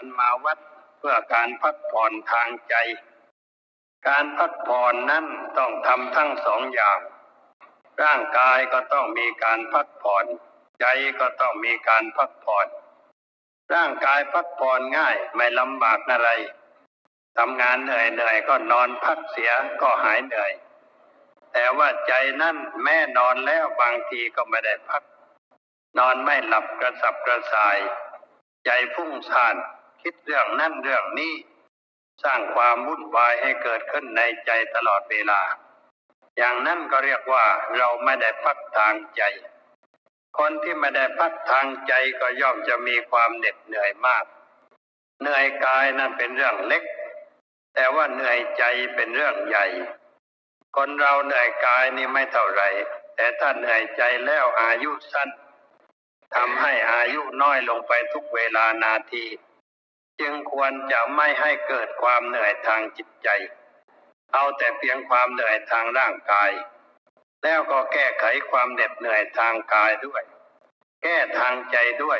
กันมาวัดเพื่อการพักผ่อนทางใจ การพักผ่อนนั้นต้องทำทั้งสองอย่าง ร่างกายก็ต้องมีการพักผ่อน ใจก็ต้องมีการพักผ่อน ร่างกายพักผ่อนง่ายไม่ลำบากอะไรทำงานเหนื่อยเหนื่อยก็นอนพักเสียก็หายเหนื่อย แต่ว่าใจนั่นแม่นอนแล้วบางทีก็ไม่ได้พัก นอนไม่หลับกระสับกระส่าย ใจพุ่งซ่าน คิดเรื่องนั่นเรื่องนี้ สร้างความวุ่นวายให้เกิดขึ้นในใจตลอดเวลา อย่างนั้นก็เรียกว่าเราไม่ได้พักทางใจ คนที่ไม่ได้พักทางใจก็ย่อมจะมีความเหน็ดเหนื่อยมาก เหนื่อยกายนั่นเป็นเรื่องเล็ก แต่ว่าเหนื่อยใจเป็นเรื่องใหญ่ คนเราเหนื่อยกายนี่ไม่เท่าไหร่ แต่ถ้าเหนื่อยใจแล้วอายุสั้นทำให้อายุน้อยลงไปทุกเวลานาที จึงควรจะไม่ให้เกิดความเหนื่อยทางจิตใจ เอาแต่เพียงความเหนื่อยทางร่างกาย แล้วก็แก้ไขความเหน็ดเหนื่อยทางกายด้วย แก้ทางใจด้วย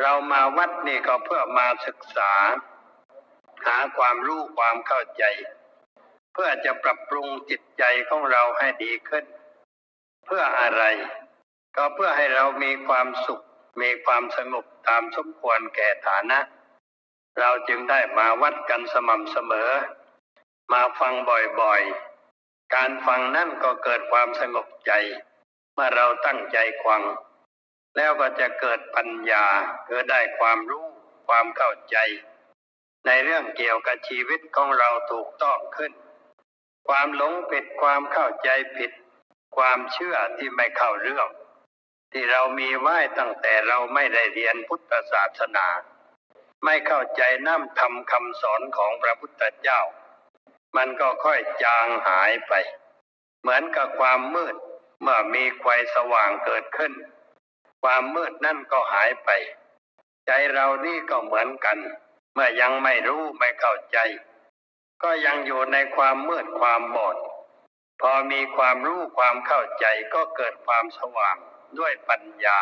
เรามาวัดนี่ก็เพื่อมาศึกษา หาความรู้ความเข้าใจ เพื่อจะปรับปรุงจิตใจของเราให้ดีขึ้น เพื่ออะไร ก็เพื่อให้เรามีความสุขมีความสงบตามสมควรแก่ฐานะ เราจึงได้มาวัดกันสม่ำเสมอ มาฟังบ่อยๆ การฟังนั่นก็เกิดความสงบใจ เมื่อเราตั้งใจฟัง แล้วก็จะเกิดปัญญาเกิดได้ความรู้ความเข้าใจ ในเรื่องเกี่ยวกับชีวิตของเราถูกต้องขึ้น ความหลงผิดความเข้าใจผิด ความเชื่อที่ไม่เข้าเรื่อง ที่เรามีไว้ตั้งแต่เราไม่ได้เรียนพุทธศาสนา ไม่เข้าใจน้ำธรรมคำสอนของพระพุทธเจ้า มันก็ค่อยจางหายไป เหมือนกับความมืด เมื่อมีไฟสว่างเกิดขึ้น ความมืดนั่นก็หายไป ใจเรานี่ก็เหมือนกัน เมื่อยังไม่รู้ไม่เข้าใจ ก็ยังอยู่ในความมืดความบอด พอมีความรู้ความเข้าใจก็เกิดความสว่างด้วยปัญญา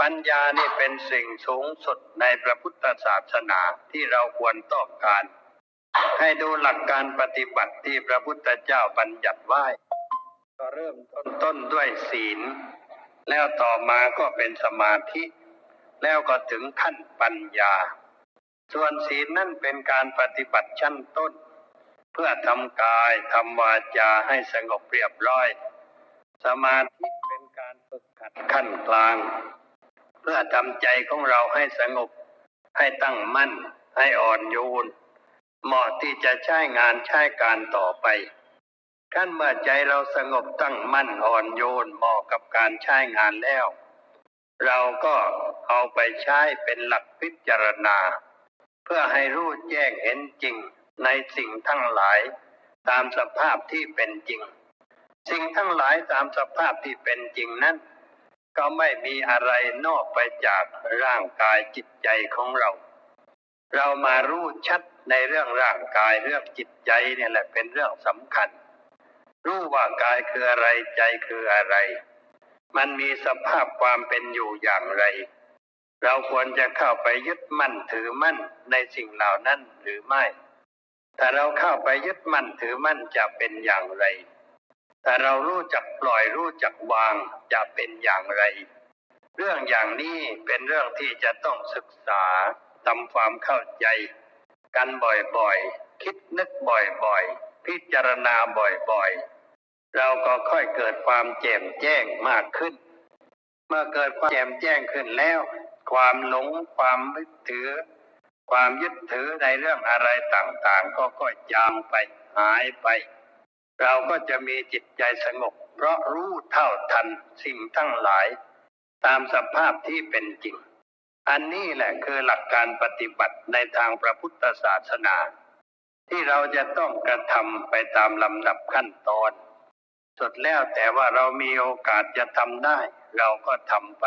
ปัญญานี่เป็นสิ่งสูงสุดในพระพุทธศาสนาที่เราควรต้องการ ให้ดูหลักการปฏิบัติที่พระพุทธเจ้าบัญญัติไว้ ก็เริ่มต้นต้นด้วยศีล แล้วต่อมาก็เป็นสมาธิ แล้วก็ถึงขั้นปัญญา ส่วนศีลนั่นเป็นการปฏิบัติชั้นต้น เพื่อทำกายทำวาจาให้สงบเรียบร้อย สมาธิเป็นการฝึกขัดขั้นกลาง เพื่อทำใจของเราให้สงบ ให้ตั้งมั่น ให้อ่อนโยน เหมาะที่จะใช้งานใช้การต่อไปขั้นเมื่อใจเราสงบตั้งมั่นอ่อนโยนเหมาะกับการใช้งานแล้ว เราก็เอาไปใช้เป็นหลักพิจารณา เพื่อให้รู้แจ้งเห็นจริงในสิ่งทั้งหลาย ตามสภาพที่เป็นจริง สิ่งทั้งหลายตามสภาพที่เป็นจริงนั้น ก็ไม่มีอะไรนอกไปจากร่างกายจิตใจของเรา เรามารู้ชัดในเรื่องร่างกายเรื่องจิตใจเนี่ยแหละเป็นเรื่องสำคัญ รู้ว่ากายคืออะไรใจคืออะไร มันมีสภาพความเป็นอยู่อย่างไร เราควรจะเข้าไปยึดมั่นถือมั่นในสิ่งเหล่านั้นหรือไม่ ถ้าเราเข้าไปยึดมั่นถือมั่นจะเป็นอย่างไร ถ้าเรารู้จักปล่อยรู้จักวางจะเป็นอย่างไร เรื่องอย่างนี้เป็นเรื่องที่จะต้องศึกษาทำความเข้าใจ กันบ่อยๆ คิดนึกบ่อยๆ พิจารณาบ่อยๆ เราก็ค่อยเกิดความแจ่มแจ้งมากขึ้น เมื่อเกิดความแจ่มแจ้งขึ้นแล้ว ความหลงความยึดถือ ความยึดถือในเรื่องอะไรต่างๆ ก็ค่อยจางไปหายไป เราก็จะมีจิตใจสงบ เพราะรู้เท่าทันสิ่งทั้งหลาย ตามสภาพที่เป็นจริง อันนี้แหละคือหลักการปฏิบัติในทางพระพุทธศาสนา ที่เราจะต้องกระทำไปตามลำดับขั้นตอน สุดแล้วแต่ว่าเรามีโอกาสจะทำได้ เราก็ทำไป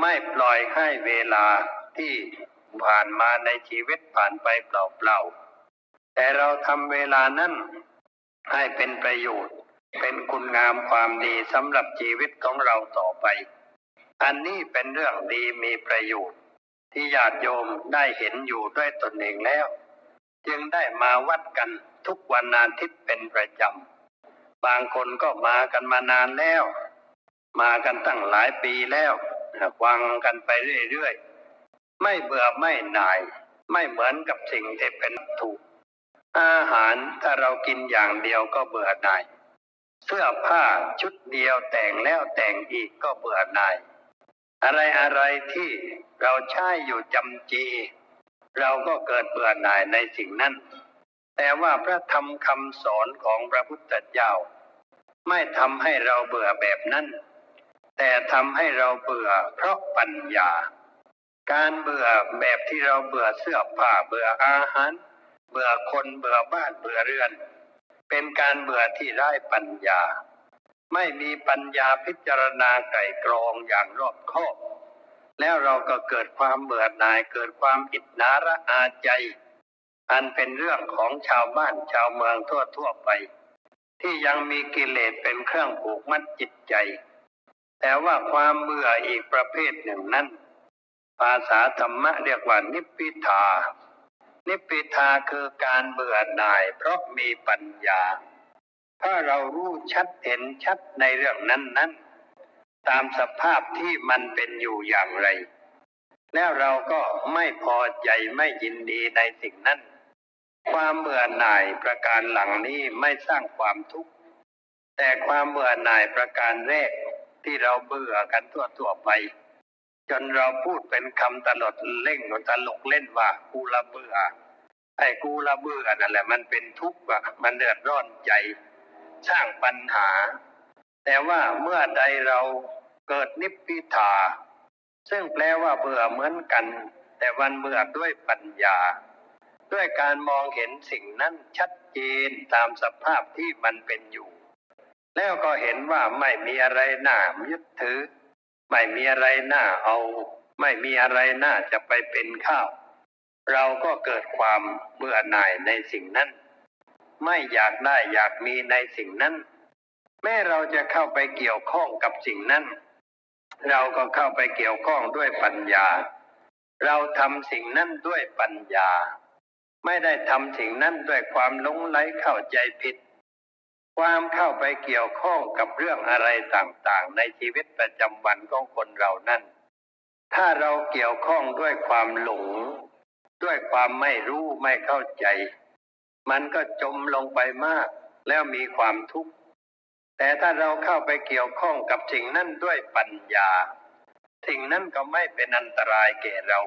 ไม่ปล่อยให้เวลาที่ผ่านมาในชีวิตผ่านไปเปล่าๆแต่เราทำเวลานั้น ให้เป็นประโยชน์ เป็นคุณงามความดีสำหรับชีวิตของเราต่อไป อันนี้เป็นเรื่องดีมีประโยชน์ ที่ญาติโยมได้เห็นอยู่ด้วยตนเองแล้ว จึงได้มาวัดกันทุกวันอาทิตย์เป็นประจำ บางคนก็มากันมานานแล้ว มากันตั้งหลายปีแล้วฟังกันไปเรื่อยๆ ไม่เบื่อไม่หน่าย ไม่เหมือนกับสิ่งที่เป็นถูก อาหารถ้าเรากินอย่างเดียวก็เบื่อหน่ายเสื้อผ้าชุดเดียวแต่งแล้วแต่งอีกก็เบื่อหน่าย อะไรอะไรที่เราใช้อยู่จำจี เราก็เกิดเบื่อหน่ายในสิ่งนั้น แต่ว่าพระธรรมคำสอนของพระพุทธเจ้า ไม่ทำให้เราเบื่อแบบนั้น แต่ทำให้เราเบื่อเพราะปัญญา การเบื่อแบบที่เราเบื่อเสื้อผ้าเบื่ออาหาร เบื่อคนเบื่อบ้านเบื่อเรือน เป็นการเบื่อที่ไร้ปัญญา ไม่มีปัญญาพิจารณาไก่กรองอย่างรอบคอบ แล้วเราก็เกิดความเบื่อหน่ายเกิดความอิจนาระอาใจ อันเป็นเรื่องของชาวบ้านชาวเมืองทั่วทั่วไป ที่ยังมีกิเลสเป็นเครื่องผูกมัดจิตใจ แต่ว่าความเบื่ออีกประเภทหนึ่งนั้นภาษาธรรมะเรียกว่านิพพิทา นิพพิทาคือการเบื่อหน่ายเพราะมีปัญญา ถ้าเรารู้ชัดเห็นชัดในเรื่องนั้นนั้น ๆ ตามสภาพที่มันเป็นอยู่อย่างไร แล้วเราก็ไม่พอใจไม่ยินดีในสิ่งนั้น ความเบื่อหน่ายประการหลังนี้ไม่สร้างความทุกข์ แต่ความเบื่อหน่ายประการแรกที่เราเบื่อกันตัวทั่วๆไป จนเราพูดเป็นคำตลดเล่งตลกเล่นว่ากูละเบื่อไอ้กูละเบื่อนั่นแหละ มันเป็นทุกข์อะมันเดือดร้อนใจ สร้างปัญหา แต่ว่าเมื่อใดเราเกิดนิพพิทา ซึ่งแปลว่าเบื่อเหมือนกัน แต่วันเบื่อด้วยปัญญา ด้วยการมองเห็นสิ่งนั้นชัดเจนตามสภาพที่มันเป็นอยู่ แล้วก็เห็นว่าไม่มีอะไรน่ายึดถือ ไม่มีอะไรน่าเอา ไม่มีอะไรน่าจะไปเป็นข้าว เราก็เกิดความเบื่อหน่ายในสิ่งนั้น ไม่อยากได้อยากมีในสิ่งนั้น แม้เราจะเข้าไปเกี่ยวข้องกับสิ่งนั้น เราก็เข้าไปเกี่ยวข้องด้วยปัญญา เราทำสิ่งนั้นด้วยปัญญา ไม่ได้ทำสิ่งนั้นด้วยความหลงไหลเข้าใจผิด ความเข้าไปเกี่ยวข้องกับเรื่องอะไรต่างๆ ในชีวิตประจำวันของคนเรานั้น ถ้าเราเกี่ยวข้องด้วยความหลง ด้วยความไม่รู้ไม่เข้าใจ มันก็จมลงไปมาก แล้วมีความทุกข์ แต่ถ้าเราเข้าไปเกี่ยวข้องกับสิ่งนั้นด้วยปัญญา สิ่งนั้นก็ไม่เป็นอันตรายแก่เรา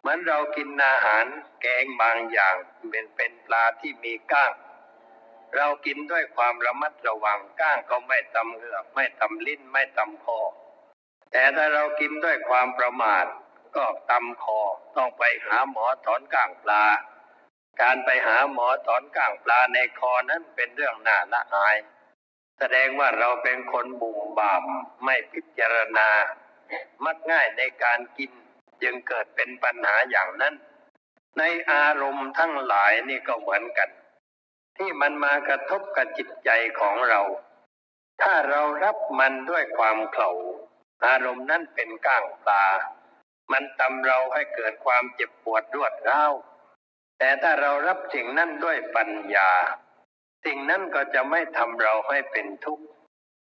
เหมือนเรากินอาหารแกงบางอย่างเป็นเป็นปลาที่มีก้าง เรากินด้วยความระมัดระวังก้างก็ไม่ตำเหงือกไม่ตำลิ้นไม่ตำคอ แต่ถ้าเรากินด้วยความประมาท ก็ตำคอต้องไปหาหมอถอนก้างปลา การไปหาหมอถอนก้างปลาในคอนั้นเป็นเรื่องน่าละอาย แสดงว่าเราเป็นคนบุ่มบามไม่พิจารณา มักง่ายในการกินจึงเกิดเป็นปัญหาอย่างนั้น ในอารมณ์ทั้งหลายนี่ก็เหมือนกัน ที่มันมากระทบกับจิตใจของเรา ถ้าเรารับมันด้วยความเข่าอารมณ์นั้นเป็นก้างปลา มันทำเราให้เกิดความเจ็บปวดรวดร้าวแต่ถ้าเรารับสิ่งนั้นด้วยปัญญา สิ่งนั้นก็จะไม่ทำเราให้เป็นทุกข์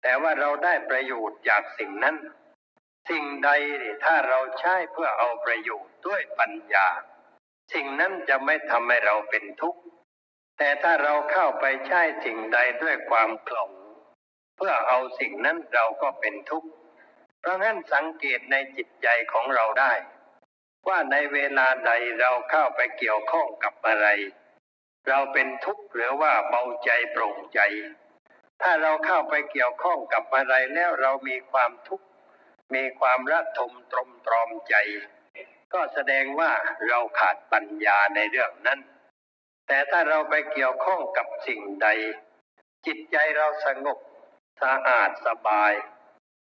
แต่ว่าเราได้ประโยชน์จากสิ่งนั้น สิ่งใดถ้าเราใช้เพื่อเอาประโยชน์ด้วยปัญญา สิ่งนั้นจะไม่ทำให้เราเป็นทุกข์ แต่ถ้าเราเข้าไปใช้สิ่งใดด้วยความกลงเพื่อเอาสิ่งนั้นเราก็เป็นทุกข์ เพราะงั้นสังเกตในจิตใจของเราได้ ว่าในเวลาใดเราเข้าไปเกี่ยวข้องกับอะไร เราเป็นทุกข์หรือว่าเบาใจโปร่งใจ ถ้าเราเข้าไปเกี่ยวข้องกับอะไรแล้วเรามีความทุกข์มีความระทมตรมตรอมใจ ก็แสดงว่าเราขาดปัญญาในเรื่องนั้น แต่ถ้าเราไปเกี่ยวข้องกับสิ่งใด จิตใจเราสงบสะอาดสบาย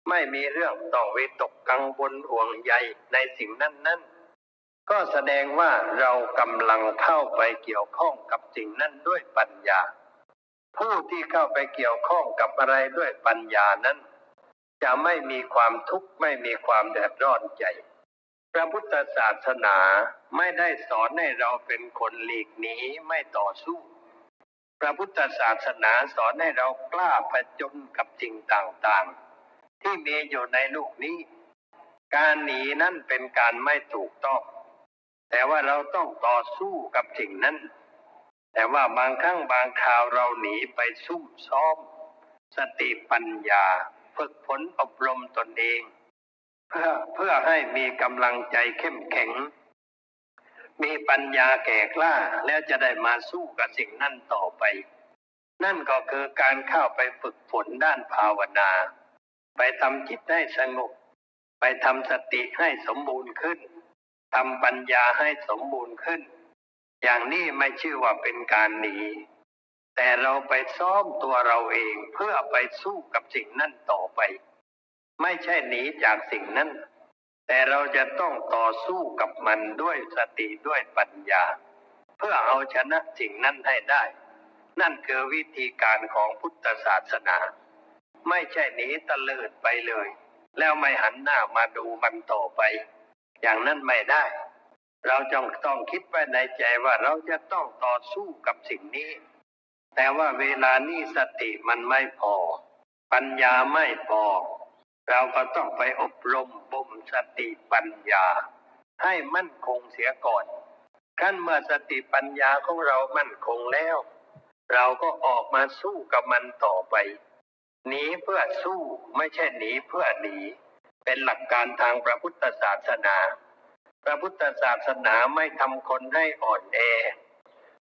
ไม่มีเรื่องต้องวิตกกังวลห่วงใยในสิ่งนั้นนั้นก็แสดงว่าเรากำลังเข้าไปเกี่ยวข้องกับสิ่งนั้นด้วยปัญญา ผู้ที่เข้าไปเกี่ยวข้องกับอะไรด้วยปัญญานั้น จะไม่มีความทุกข์ไม่มีความเดือดร้อนใจ พระพุทธศาสนาไม่ได้สอนให้เราเป็นคนหลีกหนีไม่ต่อสู้ พระพุทธศาสนาสอนให้เรากล้าผจญกับสิ่งต่างๆ ที่มีอยู่ในโลกนี้ การหนีนั่นเป็นการไม่ถูกต้อง แต่ว่าเราต้องต่อสู้กับสิ่งนั้น แต่ว่าบางครั้งบางคราวเราหนีไปซุ่มซ้อม สติปัญญาฝึกฝนอบรมตนเอง เพื่อเพื่อให้มีกำลังใจเข้มแข็ง มีปัญญาแก่กล้าแล้วจะได้มาสู้กับสิ่งนั้นต่อไป นั่นก็คือการเข้าไปฝึกฝนด้านภาวนา ไปทำจิตให้สงบ ไปทำสติให้สมบูรณ์ขึ้นทำปัญญาให้สมบูรณ์ขึ้น อย่างนี้ไม่ชื่อว่าเป็นการหนี แต่เราไปซ้อมตัวเราเองเพื่อไปสู้กับสิ่งนั้นต่อไป ไม่ใช่หนีจากสิ่งนั้น แต่เราจะต้องต่อสู้กับมันด้วยสติด้วยปัญญา เพื่อเอาชนะสิ่งนั้นให้ได้ นั่นคือวิธีการของพุทธศาสนา ไม่ใช่หนีตะเลิดไปเลย แล้วไม่หันหน้ามาดูมันต่อไป อย่างนั้นไม่ได้ เราจงต้องคิดไว้ในใจว่าเราจะต้องต่อสู้กับสิ่งนี้ แต่ว่าเวลานี้สติมันไม่พอ ปัญญาไม่พอ เราก็ต้องไปอบรมบ่มสติปัญญา ให้มั่นคงเสียก่อนขั้นเมื่อสติปัญญาของเรามั่นคงแล้ว เราก็ออกมาสู้กับมันต่อไปหนีเพื่อสู้ไม่ใช่หนีเพื่อหนี เป็นหลักการทางพระพุทธศาสนา พระพุทธศาสนาไม่ทำคนให้อ่อนแอ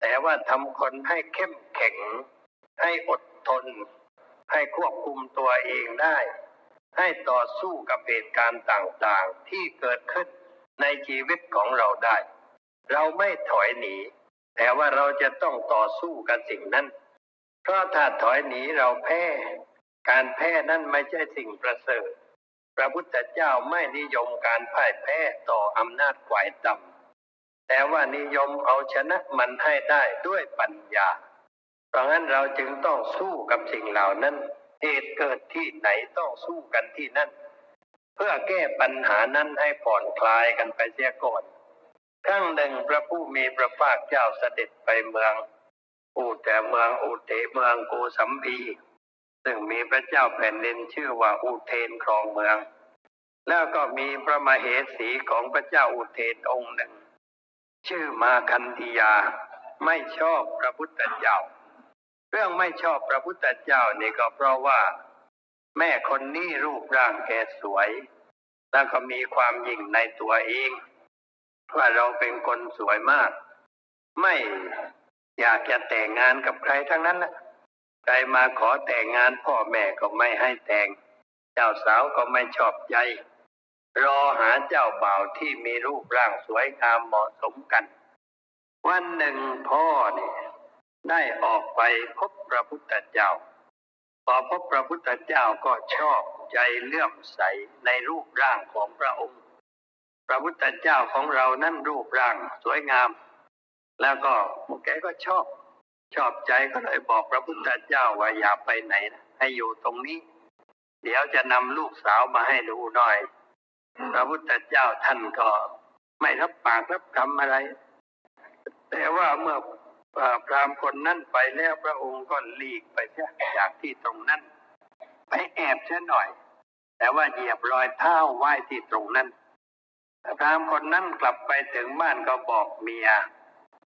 แต่ว่าทำคนให้เข้มแข็ง ให้อดทน ให้ควบคุมตัวเองได้ ให้ต่อสู้กับเหตุการณ์ต่างๆ ที่เกิดขึ้นในชีวิตของเราได้ เราไม่ถอยหนี แต่ว่าเราจะต้องต่อสู้กับสิ่งนั้น เพราะถ้าถอยหนีเราแพ้ การแพ้นั้นไม่ใช่สิ่งประเสริฐ พระพุทธเจ้าไม่นิยมการพ่ายแพ้ต่ออำนาจฝ่ายต่ำแต่ว่านิยมเอาชนะมันให้ได้ด้วยปัญญา เพราะงั้นเราจึงต้องสู้กับสิ่งเหล่านั้น เหตุเกิดที่ไหนต้องสู้กันที่นั่น เพื่อแก้ปัญหานั้นให้ผ่อนคลายกันไปเสียก่อนครั้งหนึ่งพระผู้มีพระภาคเจ้าเสด็จไปเมืองอูแต่เมืองอุเทเมืองโกสัมพีซึ่งมีพระเจ้าแผ่นดินชื่อว่าอุเทนครองเมือง แล้วก็มีพระมเหสีของพระเจ้าอุเทนองค์หนึ่ง ชื่อมาคันธียาไม่ชอบพระพุทธเจ้า เรื่องไม่ชอบพระพุทธเจ้านี่ก็เพราะว่า แม่คนนี้รูปร่างแกสวย แล้วก็มีความยิ่งในตัวเอง ว่าเราเป็นคนสวยมาก ไม่อยากจะแต่งงานกับใครทั้งนั้นแหละใครมาขอแต่งงานพ่อแม่ก็ไม่ให้แต่ง เจ้าสาวก็ไม่ชอบใจ รอหาเจ้าบ่าวที่มีรูปร่างสวยงามเหมาะสมกัน วันหนึ่งพ่อเนี่ย ได้ออกไปพบพระพุทธเจ้า พอพบพระพุทธเจ้าก็ชอบใจเลื่อมใสในรูปร่างของพระองค์ พระพุทธเจ้าของเรานั้นรูปร่างสวยงาม แล้วก็แกก็ชอบ ชอบใจก็เลยบอกพระพุทธเจ้าว่าอย่าไปไหนนะให้อยู่ตรงนี้ เดี๋ยวจะนำลูกสาวมาให้ดูหน่อย พระพุทธเจ้าท่านก็ไม่รับปากรับคำอะไร แต่ว่าเมื่อ พรามคนนั้นไปแล้วพระองค์ก็หลีกไปจากที่ตรงนั้น ไปแอบเสียหน่อย แต่ว่าเหยียบรอยเท้าไหว้ที่ตรงนั้นพรามคนนั้นกลับไปถึงบ้านก็บอกเมีย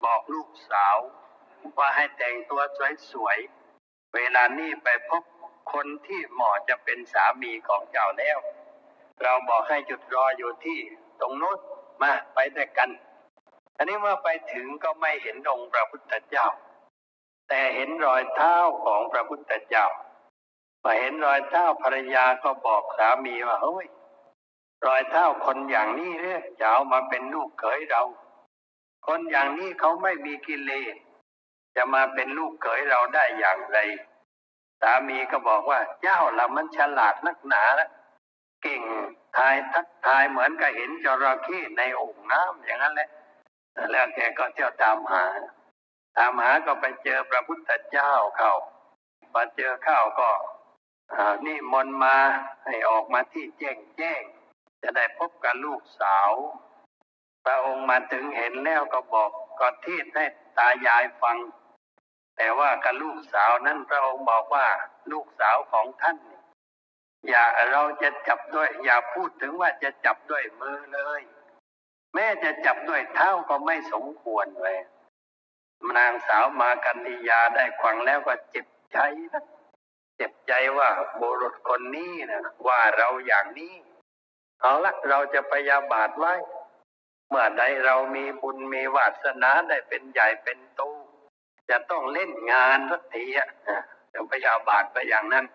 บอกลูกสาว ว่าให้แต่งตัวสวยๆเวลานี้ไปพบคนที่เหมาะจะเป็นสามีของเจ้าแล้ว เราบอกให้หยุดรออยู่ที่ตรงโน้นมาไปด้วยกัน อันนี้เมื่อไปถึงก็ไม่เห็นองค์พระพุทธเจ้า แต่เห็นรอยเท้าของพระพุทธเจ้าพอเห็นรอยเท้าภรรยาก็บอกสามีว่าเฮ้ยรอยเท้าคนอย่างนี้เนี่ยจะเอามาเป็นลูกเขยเรา คนอย่างนี้เขาไม่มีกิเลสจะมาเป็นลูกเขยเราได้อย่างไร สามีก็บอกว่า เจ้าเรามันฉลาดนักหนาแล้วเก่งทายทักทายเหมือนกับเห็นจระเข้ในโอ่งน้ำอย่างนั้นแหละ แล้วแกก็เที่ยวตามหา ตามหาก็ไปเจอพระพุทธเจ้าเข้าพอเจอเข้าก็นี่มนมาให้ออกมาที่แจ้งแจ้ง จะได้พบกับลูกสาว พระองค์มาถึงเห็นแล้วก็บอกก็เทศให้ตายายฟัง แต่ว่ากับลูกสาวนั้นพระองค์บอกว่าลูกสาวของท่าน อย่าเราจะจับด้วย อย่าพูดถึงว่าจะจับด้วยมือเลย แม้จะจับด้วยเท้าก็ไม่สมควรเลยนางสาวมากันติยาได้ควังแล้วก็เจ็บใจนะเจ็บใจว่าบุรุษคนนี้นะว่าเราอย่างนี้ เอาละเราจะพยาบาทไว้ เมื่อใดเรามีบุญมีวาสนาได้เป็นใหญ่เป็นโตจะต้องเล่นงานสักทีอะจะพยาบาทไปอย่างนั้น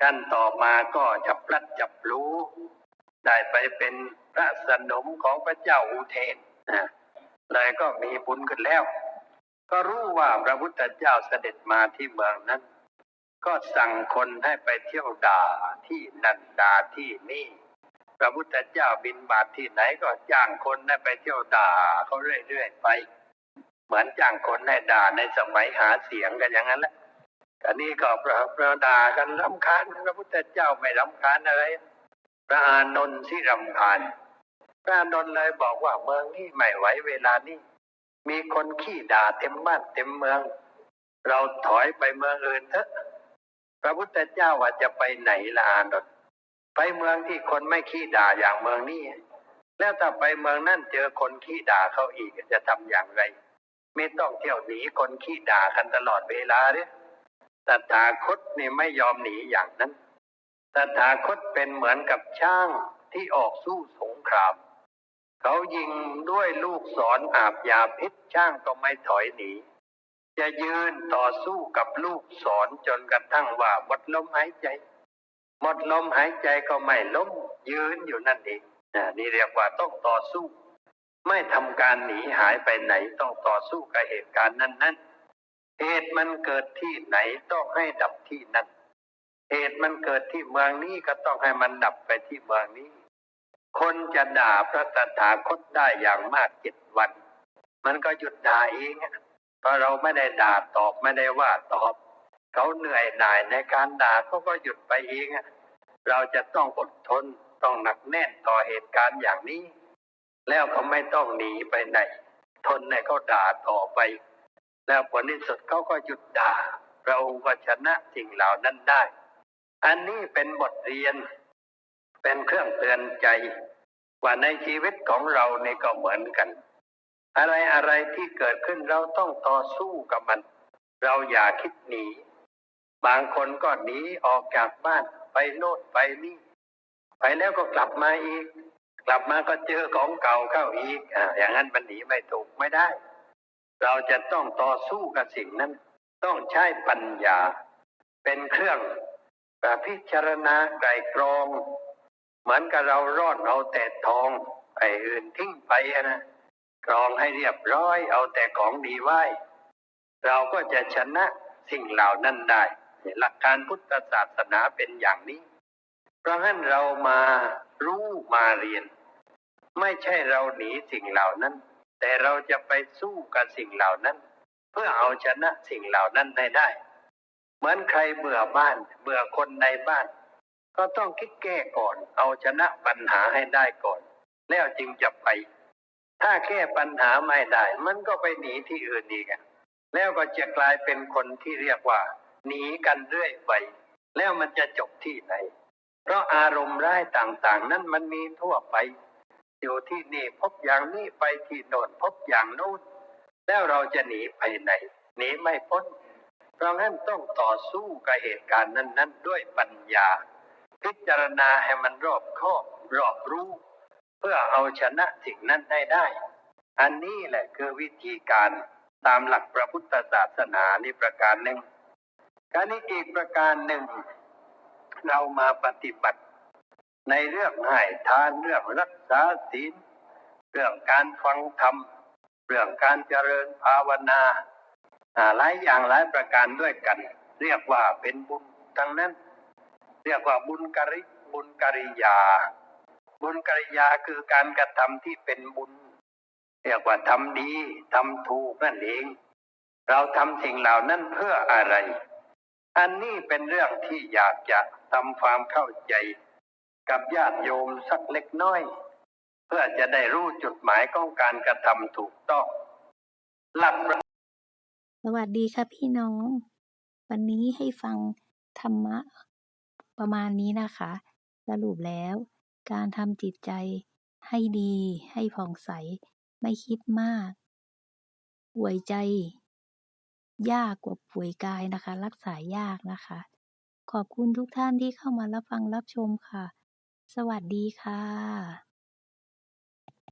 กันต่อมาก็จับพลัดจับรู้ ได้ไปเป็น พระสนมของพระเจ้าอุเทนนะเลยก็มีบุญขึ้นแล้ว ก็รู้ว่าพระพุทธเจ้าเสด็จมาที่เมืองนั้น ก็สั่งคนให้ไปเที่ยวด่าที่นั่นด่าที่นี่ พระพุทธเจ้าบินบาตที่ไหนก็จ้างคนให้ไปเที่ยวด่าเขาเรื่อยๆไป เหมือนจ้างคนให้ด่าในสมัยหาเสียงกันอย่างนั้นแหละอันนี้ก็ประประด่ากันรำคาญพระพุทธเจ้าไม่รำคาญอะไร พระอานนท์ที่รำคาญ พระอานนท์เลยบอกว่าเมืองนี้ไม่ไหวเวลานี้ มีคนขี้ด่าเต็มบ้านเต็มเมือง เราถอยไปเมืองอื่นเถอะ พระพุทธเจ้าว่าจะไปไหนละอานนท์ไปเมืองที่คนไม่ขี้ด่าอย่างเมืองนี้ แล้วถ้าไปเมืองนั่นเจอคนขี้ด่าเขาอีกจะทำอย่างไร ไม่ต้องเที่ยวหนีคนขี้ด่ากันตลอดเวลาเนี่ยตถาคตนี่ไม่ยอมหนีอย่างนั้น ตถาคตเป็นเหมือนกับช่างที่ออกสู้สงคราม เขายิงด้วยลูกศรออาบยาพิษช่างก็ไม่ถอยหนี จะยืนต่อสู้กับลูกศรจนกระทั่งว่าหมดลมหายใจ หมดลมหายใจก็ไม่ล้มยืนอยู่นั่นเองน,นี่เรียกว่าต้องต่อสู้ ไม่ทำการหนีหายไปไหนต้องต่อสู้กับเหตุการณ์นั้นนั้นเหตุมันเกิดที่ไหนต้องให้ดับที่นั่นเหตุมันเกิดที่เมืองนี้ก็ต้องให้มันดับไปที่เมืองนี้ คนจะด่าพระตถาคตได้อย่างมากเจ็ดวัน มันก็หยุดด่าเองเพราะเราไม่ได้ด่าตอบไม่ได้ว่าตอบ เขาเหนื่อยหน่ายในการด่าเขาก็หยุดไปเองเราจะต้องอดทนต้องหนักแน่นต่อเหตุการณ์อย่างนี้ แล้วก็ไม่ต้องหนีไปไหน ทนให้เขาด่าต่อไป แล้วผลที่สุดเขาก็หยุดด่าพระองค์ก็ชนะสิ่งเหล่านั้นได้ อันนี้เป็นบทเรียน เป็นเครื่องเตือนใจ ว่าในชีวิตของเราเนี่ยก็เหมือนกัน อะไรอะไรที่เกิดขึ้นเราต้องต่อสู้กับมัน เราอย่าคิดหนี บางคนก็หนีออกจากบ้านไปโน่นไปนี่ ไปแล้วก็กลับมาอีก กลับมาก็เจอของเก่าเข้าอีกออย่างนั้นมันหนีไม่ถูกไม่ได้ เราจะต้องต่อสู้กับสิ่งนั้น ต้องใช้ปัญญา เป็นเครื่องพิจารณาไกรกรอง เหมือนกับเราร่อนเอาแต่ทองไอ้อื่นทิ้งไปนะกรองให้เรียบร้อยเอาแต่ของดีไว้ เราก็จะชนะสิ่งเหล่านั้นได้ หลักการพุทธศาสนาเป็นอย่างนี้ เพราะฉะนั้นเรามารู้มาเรียน ไม่ใช่เราหนีสิ่งเหล่านั้น แต่เราจะไปสู้กับสิ่งเหล่านั้น เพื่อเอาชนะสิ่งเหล่านั้นให้ได้ เหมือนใครเบื่อบ้าน เบื่อคนในบ้าน ก็ต้องคิดแก้ก่อน เอาชนะปัญหาให้ได้ก่อน แล้วจึงจะไป ถ้าแก้ปัญหาไม่ได้ มันก็ไปหนีที่อื่นอีกแล้วก็จะกลายเป็นคนที่เรียกว่า หนีกันเรื่อยไป แล้วมันจะจบที่ไหน เพราะอารมณ์ร้ายต่างๆ นั้นมันมีทั่วไปอยู่ที่นี่พบอย่างนี้ไปที่โน่นพบอย่างโน้นแล้วเราจะหนีไปไหนหนีไม่พ้น เพราะงั้นต้องต่อสู้กับเหตุการณ์นั้น ๆ ด้วยปัญญา พิจารณาให้มันรอบคอบรอบรู้ เพื่อเอาชนะสิ่งนั้นให้ได้ อันนี้แหละคือวิธีการตามหลักพระพุทธศาสนานี่ประการหนึ่งการนี้อีกประการหนึ่ง เรามาปฏิบัติ ในเรื่องให้ทานเรื่องรักษาศีล เรื่องการฟังธรรม เรื่องการเจริญภาวนาอ่าหลายอย่างหลายประการด้วยกัน เรียกว่าเป็นบุญทั้งนั้น เรียกว่าบุญกริบุญกริยา บุญกริยาคือการกระทำที่เป็นบุญ เรียกว่าทำดีทำถูกนั่นเอง เราทำสิ่งเหล่านั้นเพื่ออะไร อันนี้เป็นเรื่องที่อยากจะทำความเข้าใจกับญาติโยมสักเล็กน้อย เพื่อจะได้รู้จุดหมายของการกระทำถูกต้อง หลักสวัสดีค่ะพี่น้อง วันนี้ให้ฟังธรรมะ ประมาณนี้นะคะ สรุปแล้ว การทำจิตใจให้ดีให้ผ่องใส ไม่คิดมาก ป่วยใจ ยากกว่าป่วยกายนะคะ รักษายากนะคะ ขอบคุณทุกท่านที่เข้ามารับฟังรับชมค่ะ สวัสดีค่ะ